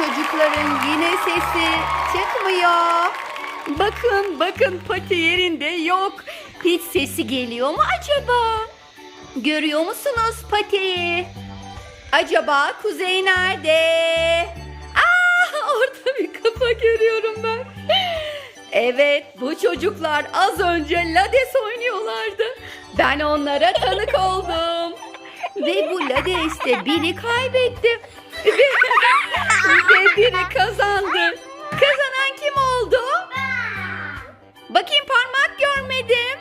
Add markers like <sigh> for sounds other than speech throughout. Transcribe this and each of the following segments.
çocukların yine sesi çıkmıyor. Bakın bakın pati yerinde yok. Hiç sesi geliyor mu acaba? Görüyor musunuz patiyi? Acaba Kuzey nerede? Aa, orada bir kafa görüyorum ben. Evet bu çocuklar az önce Lades oynuyorlardı. Ben onlara tanık oldum. Ve bu Lades'te biri kaybetti. Ve, biri kazandı. Kazanan kim oldu? Bakayım parmak görmedim.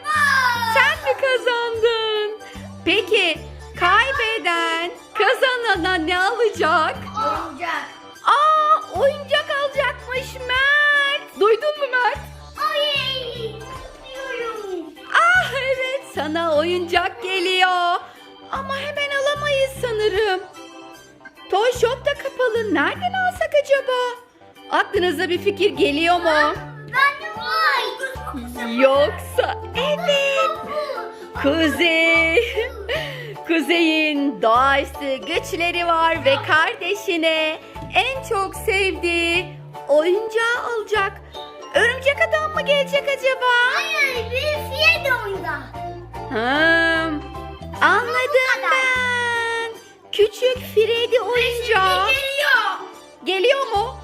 Sen mi kazandın? Peki kaybeden kazanana ne alacak? Oyuncak. Aa oyuncak alacakmış Mert. Duydun mu Mert? Diyorum. Ah evet sana oyuncak geliyor. Ama hemen alamayız sanırım. Toy Shop da kapalı. Nereden alsak acaba? Aklınıza bir fikir geliyor mu? Ben de vay. Yoksa evet. Kuzey. <laughs> Kuzey'in doğaüstü güçleri var ve kardeşine en çok sevdiği oyuncağı alacak. Örümcek adam mı gelecek acaba? Hayır, bir fiye de oyunda. Hmm, anladım ben. Küçük Freddy oyuncağı. Geliyor. Geliyor mu?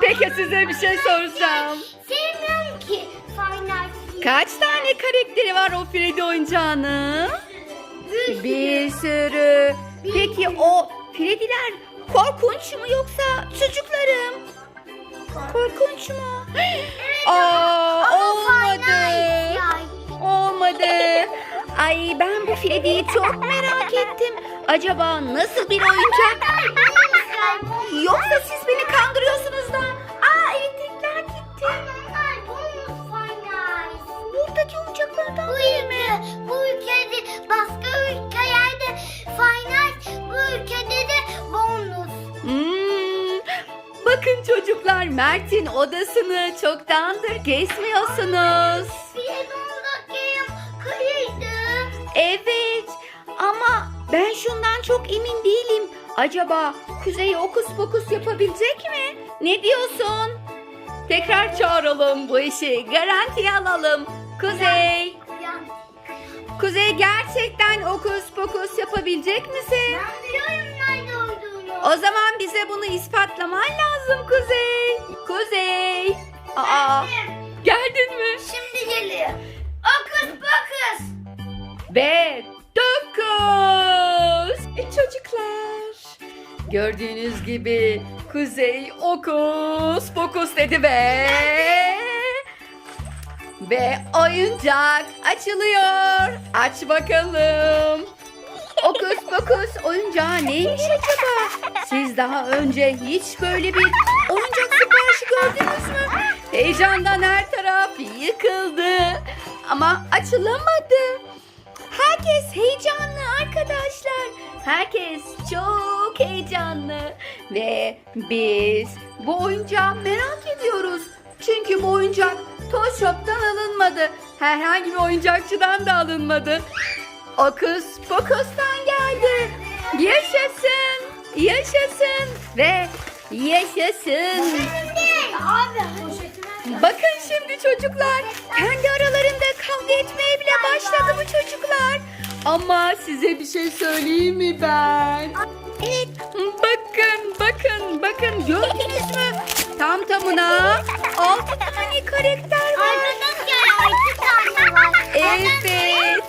Peki size bir şey soracağım. Sevmiyorum ki Final Kaç tane karakteri var o Freddy oyuncağının? Bir Bir sürü. Peki o Freddy'ler korkunç mu yoksa çocuklarım? Korkunç mu? <gasps> Aa, olmadı. Olmadı. <laughs> Ay ben bu Freddy'yi çok merak ettim. Acaba nasıl bir oyuncak? Yoksa siz beni kandırıyorsunuz da. Aa elektrikler gitti. Buradaki oyuncaklardan Bu ülke, bu ülkede başka ülkelerde final, bu ülkede de bonus. Hmm, bakın çocuklar Mert'in odasını çoktandır gezmiyorsunuz. Bir. Evet ama ben şundan çok emin değilim. Acaba Kuzey okus pokus yapabilecek mi? Ne diyorsun? Tekrar çağıralım bu işi. Garantiye alalım. Kuzey. Kuzey gerçekten okus pokus yapabilecek misin? Ben biliyorum nerede olduğunu. O zaman bize bunu ispatlaman lazım Kuzey. Kuzey. Aa, geldin mi? Şimdi geliyor. Ve dokuz. E çocuklar. Gördüğünüz gibi Kuzey okus pokus dedi ve... Ve oyuncak açılıyor. Aç bakalım. Okus pokus oyuncağı neymiş acaba? Siz daha önce hiç böyle bir oyuncak siparişi gördünüz mü? Heyecandan her taraf yıkıldı. Ama açılamadı. Herkes heyecanlı arkadaşlar. Herkes çok heyecanlı. Ve biz bu oyuncağı merak ediyoruz. Çünkü bu oyuncak Toy Shop'tan alınmadı. Herhangi bir oyuncakçıdan da alınmadı. Okus Pokus'tan geldi. Yaşasın, yaşasın ve yaşasın. Bakın şimdi çocuklar kendi aralarında kavga etmeye bile başladı bu çocuklar. Ama size bir şey söyleyeyim mi ben? Evet bakın bakın bakın gördünüz mü? Tam tamına 6 tane karakter var. Arkadaşlar altı tane var. Evet.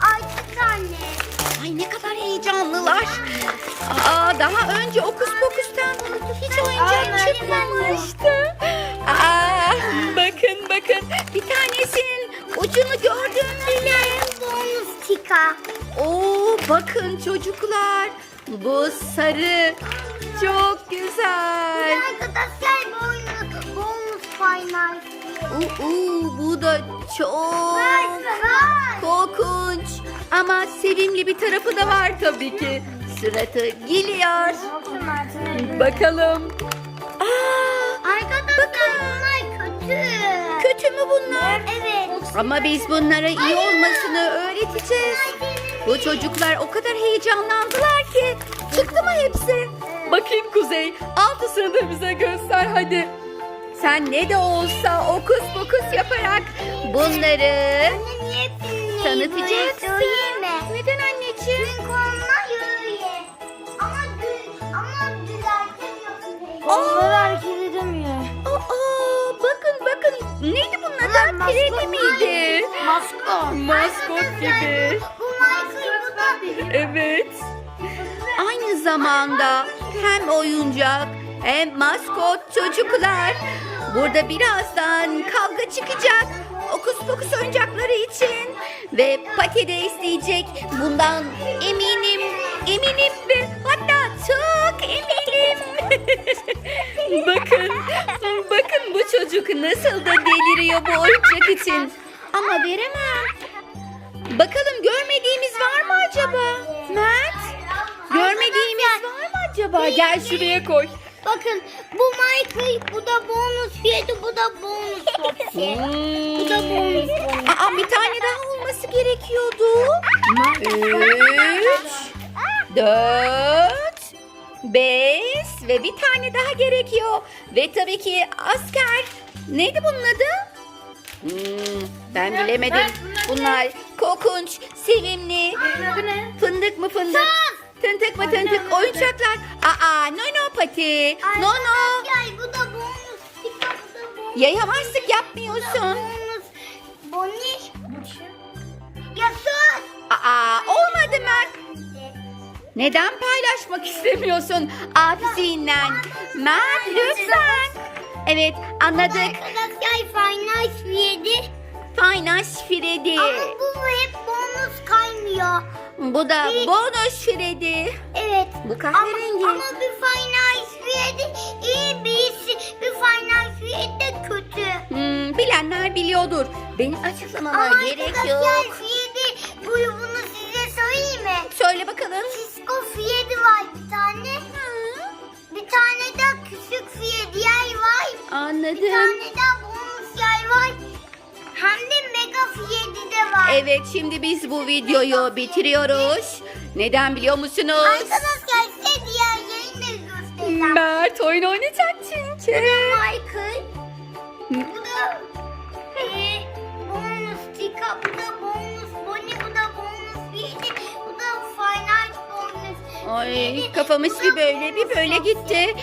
Altı tane. Ay ne kadar heyecanlılar. Aa, daha önce Okus Pokus'tan hiç oyuncak çıkmamıştı. Aa, bakın bakın bir tanesinin ucunu gördüm bile. Bonus tika. Oo, bakın çocuklar bu sarı çok güzel. Arkadaşlar bonus, bonus final. Oo, bu da çok korkunç ama sevimli bir tarafı da var tabii ki. Suratı geliyor. Bakalım. Aa, Arkadaşlar Bakın. bunlar kötü. kötü mü bunlar? Evet. Ama biz bunlara iyi olmasını öğreteceğiz. Bu çocuklar o kadar heyecanlandılar ki. Çıktı mı hepsi? Bakayım Kuzey. altısını da bize göster hadi. Sen ne de olsa okus pokus yaparak bunları tanıtacaksın. Neden anneciğim? Çünkü onlar Pireli maskot miydi? Maskot. Maskot gibi. Bu da. Evet. Aynı zamanda hem oyuncak hem maskot çocuklar. Burada birazdan kavga çıkacak. Okus pokus oyuncakları için. Ve Pati de isteyecek. Bundan eminim. Eminim ve hatta çok eminim. bakın. <laughs> Çocuk nasıl da deliriyor bu oyuncak için. Ama veremem. Bakalım görmediğimiz var mı acaba? Mert? Görmediğimiz var mı acaba? Gel şuraya koy. Bakın bu Michael, bu da bonus fiyatı, bu da bonus Foxy. Bu da bonus bonus. Aa bir tane daha olması gerekiyordu. Üç, dört, beş ve bir tane daha gerekiyor. Ve tabii ki asker. Neydi bunun adı? Hmm, ben bilemedim. Bunlar kokunç, sevimli. Bu ne? Fındık mı fındık? Tıntık mı tıntık oyuncaklar. Aa no no pati. No no. Ay bu da bonus. Pika bu da bonus. Yayamazlık yapmıyorsun. Bonus. Bonus. Neden paylaşmak istemiyorsun abisinden? Mert lütfen. Evet anladık. Arkadaşlar Final yedi. Finans Freddy. Ama bu hep bonus kaymıyor. Bu da bonus Freddy. Evet. Bu kahverengi. Ama, ama bir Final yedi iyi birisi. Bir Final yedi de kötü. Hmm, bilenler biliyordur. Benim açıklamama Ama gerek yok. Fiyedi grubunu size Söyle bakalım. Cisco Fiyedi var bir tane. Bir tane de küçük Fiyedi yer var. Bir Anladım. tane de bonus yer var. Hem de Mega Fiyedi de var. Evet şimdi biz bu videoyu bitiriyoruz. Neden biliyor musunuz? Arkadaşlar size diğer yerini de göstereceğim. Mert oyun oynayacak çünkü. Michael. Ay kafamız bir böyle bir böyle gitti.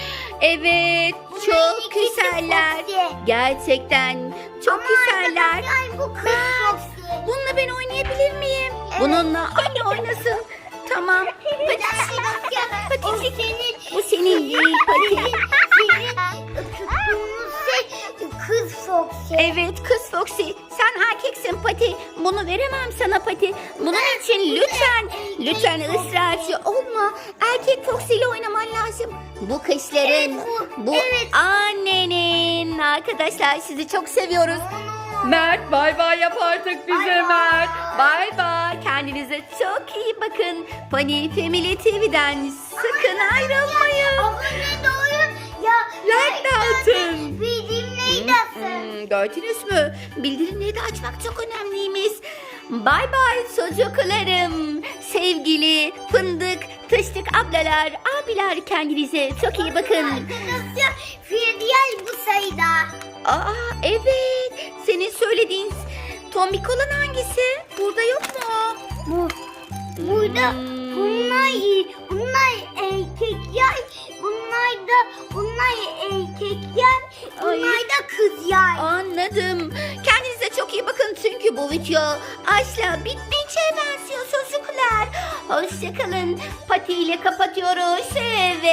Evet çok güzeller. Gerçekten çok güzeller. bu kız. Bununla ben oynayabilir miyim? Bununla anne oynasın. Tamam. Dakika. O senin. Bu senin değil Pati. Senin şey kız Foxy. Evet kız Foxy sen erkeksin Pati. Bunu veremem sana Pati. Bunun için lütfen lütfen ısrarcı olma. Erkek Foxy ile oynaman lazım. Bu kışların Evet, bu- bu evet. annenin. Arkadaşlar sizi çok seviyoruz. Mert bay bay yap artık bize Bay bay. Mert. Bay bay. Kendinize çok iyi bakın. Pani Family TV'den sakın ayrılmayın. Abone de olun. Ya Like de atın. Atın. Hmm, gördünüz mü? Bildirimleri de açmak çok önemliymiş. Bay bay çocuklarım. Sevgili fındık, tıştık ablalar, abiler kendinize çok iyi bakın. Arkadaşlar Firdiyel bu sayıda. Aa evet. Senin söylediğin tombik olan hangisi? Burada yok mu? Bu burada Hmm. bunlar bunlar kızlar. Anladım. Kendinize çok iyi bakın çünkü bu video asla bitmeyeceğe benziyor çocuklar. Hoşçakalın. Pati ile kapatıyoruz ve